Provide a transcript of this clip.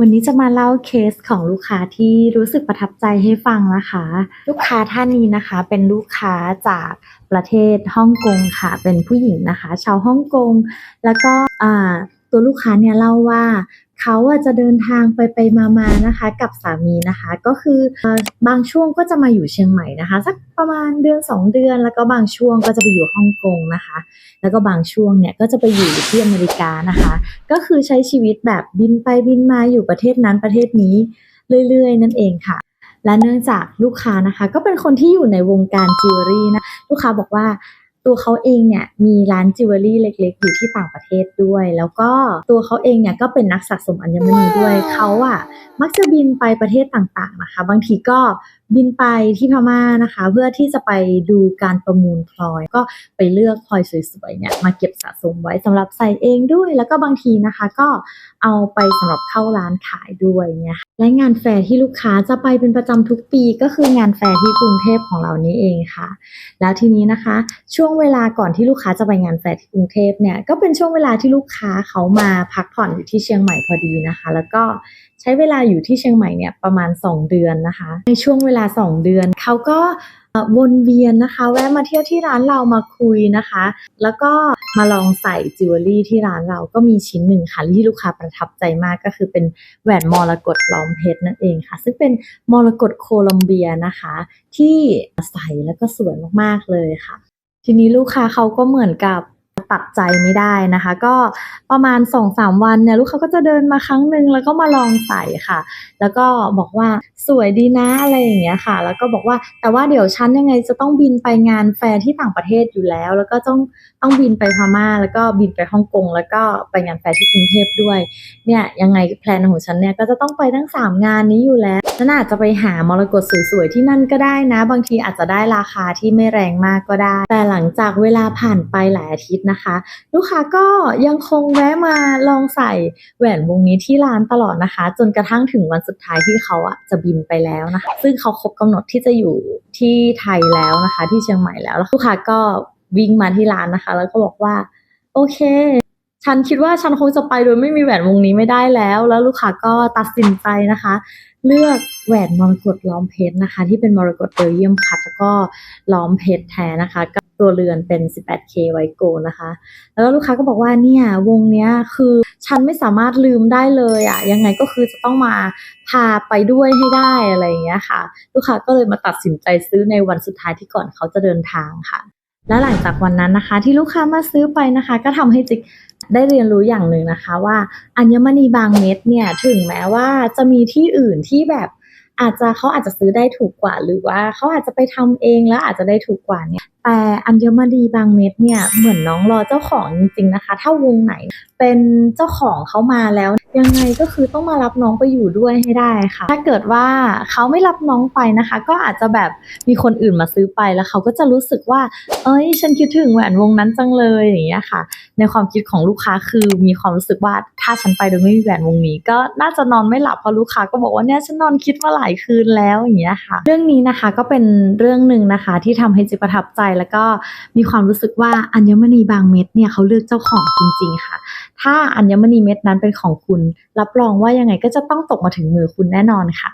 วันนี้จะมาเล่าเคสของลูกค้าที่รู้สึกประทับใจให้ฟังนะคะ ลูกค้าท่านนี้นะคะ เป็นลูกค้าจากประเทศฮ่องกงค่ะ เป็นผู้หญิงนะคะ ชาวฮ่องกง แล้วก็อ่า ตัวลูกค้าเนี่ยเล่าว่าเขาอะจะเดินทางไปไปมามานะคะกับสามีนะคะ ก็คือเอ่อบางช่วงก็จะมาอยู่เชียงใหม่นะคะ สักประมาณเดือนสองเดือน แล้วก็บางช่วงก็จะไปอยู่ฮ่องกงนะคะ แล้วก็บางช่วงเนี่ยก็จะไปอยู่ที่อเมริกานะคะ ก็คือใช้ชีวิตแบบบินไปบินมาอยู่ประเทศนั้นประเทศนี้เรื่อยๆ นั่นเองค่ะและเนื่องจากลูกค้านะคะ ก็เป็นคนที่อยู่ในวงการจิวเวลรี่นะลูกค้าบอกว่า ตัวเขาเองเนี่ยมีร้านจิวเวลรี่เล็ก ๆ อยู่ที่ต่างประเทศด้วย แล้วก็ตัวเขาเองเนี่ยก็เป็นนักสะสมอัญมณีด้วยเขาอะมักจะบินไปประเทศต่างๆนะคะ บางทีก็บินไปที่พม่านะคะ เพื่อที่จะไปดูการประมูลพลอย ก็ไปเลือกพลอยสวยๆเนี่ยมาเก็บสะสมไว้สำหรับใส่เองด้วย แล้วก็บางทีนะคะก็เอาไปสำหรับเข้าร้านขายด้วยเนี่ยและงานแฟร์ที่ลูกค้าจะไปเป็นประจำทุกปีก็คืองานแฟร์ที่กรุงเทพของเรานี้เองค่ะ แล้วทีนี้นะคะช่วงงเวลาก่อนที่ลูกค้าจะไปงานแฟร์ที่กรุงเทพเนี่ยก็เป็นช่วงเวลาที่ลูกค้าเขามาพักผ่อนอยู่ที่เชียงใหม่พอดีนะคะ แล้วก็ใช้เวลาอยู่ที่เชียงใหม่เนี่ยประมาณ 2 เดือนนะคะ ในช่วงเวลา 2 เดือนเขาก็วนเวียนนะคะ แวะมาเที่ยวที่ร้านเรามาคุยนะคะ แล้วก็มาลองใส่จิวเวลรี่ที่ร้านเราก็มีชิ้นหนึ่งค่ะที่ลูกค้าประทับใจมากก็คือเป็นแหวนมรกตล้อมเพชรนั่นเองค่ะ ซึ่งเป็นมรกตโคลัมเบียนะคะ ที่ใส่แล้วก็สวยมากๆเลยค่ะ ทีนี้ลูกค้าเขาก็เหมือนกับ ตัดใจไม่ได้นะคะ ก็ประมาณ2อสามวันเนี่ยลูกค้าก็จะเดินมาครั้งหนึ่งแล้วก็มาลองใส่ค่ะ แล้วก็บอกว่าสวยดีนะอะไรอย่างเงี้ยค่ะ แล้วก็บอกว่าแต่ว่าเดี๋ยวฉันยังไงจะต้องบินไปงานแฟร์ที่ต่างประเทศอยู่แล้ว แล้วก็ต้องต้องบินไปพม่า แล้วก็บินไปฮ่องกงแล้วก็ไปงานแฟร์ที่กรุงเทพด้วยเนี่ยยังไงแพลนของฉันเนี่ยก็จะต้องไปทั้ง 3 งานนี้อยู่แล้วฉันอาจจะไปหามรกตสวยๆที่นั่นก็ได้นะ บางทีอาจจะได้ราคาที่ไม่แรงมากก็ได้ แต่หลังจากเวลาผ่านไปหลายอาทิตย์นะคะลูกค้าก็ยังคงแวะมาลองใส่แหวนวงนี้ที่ร้านตลอดนะคะ จนกระทั่งถึงวันสุดท้ายที่เขาอะจะบินไปแล้วนะคะ ซึ่งเขาครบกำหนดที่จะอยู่ที่ไทยแล้วนะคะ ที่เชียงใหม่แล้วแล้วลูกค้าก็วิ่งมาที่ร้านนะคะ แล้วก็บอกว่าโอเค ฉันคิดว่าฉันคงจะไปโดยไม่มีแหวนวงนี้ไม่ได้แล้ว แล้วลูกค้าก็ตัดสินใจนะคะ เลือกแหวนมรกตล้อมเพชรนะคะ ที่เป็นมรกตเบลเยียมคัตแล้วก็ล้อมเพชรแท้นะคะกับตัวเรือนเป็น 18K ไวโกนะคะ แล้วลูกค้าก็บอกว่าเนี่ยวงเนี้ยคือฉันไม่สามารถลืมได้เลยอะยังไงก็คือจะต้องมาพาไปด้วยให้ได้อะไรอย่างเงี้ยค่ะ ลูกค้าก็เลยมาตัดสินใจซื้อในวันสุดท้ายที่ก่อนเขาจะเดินทางค่ะ และหลังจากวันนั้นนะคะ ที่ลูกค้ามาซื้อไปนะคะ ก็ทำให้จิกได้เรียนรู้อย่างหนึ่งนะคะว่าอัญมณีบางเม็ดเนี่ยถึงแม้ว่าจะมีที่อื่นที่แบบอาจจะเขาอาจจะซื้อได้ถูกกว่า หรือว่าเขาอาจจะไปทำเองแล้วอาจจะได้ถูกกว่าเนี่ย แต่อัญมณีบางเม็ดเนี่ยเหมือนน้องรอเจ้าของจริงๆนะคะ ถ้าวงไหนเป็นเจ้าของเขามาแล้ว ยังไงก็คือต้องมารับน้องไปอยู่ด้วยให้ได้ค่ะ ถ้าเกิดว่าเขาไม่รับน้องไปนะคะ ก็อาจจะแบบมีคนอื่นมาซื้อไปแล้วเขาก็จะรู้สึกว่า เอ้ย ฉันคิดถึงแหวนวงนั้นจังเลยอย่างเงี้ยค่ะ ในความคิดของลูกค้าคือมีความรู้สึกว่าถ้าฉันไปโดยไม่มีแหวนวงนี้ ก็น่าจะนอนไม่หลับเพราะลูกค้าก็บอกว่าเนี่ยฉันนอนคิดมาหลายคืนแล้วอย่างเงี้ยค่ะ เรื่องนี้นะคะก็เป็นเรื่องหนึ่งนะคะที่ทำให้จิประทับใจแล้วก็มีความรู้สึกว่าอัญมณีบางเม็ดเนี่ยเขาเลือกเจ้าของจริง ๆ ค่ะ ถ้าอัญมณีเม็ดนั้นเป็นของคุณ รับรองว่ายังไงก็จะต้องตกมาถึงมือคุณแน่นอนค่ะ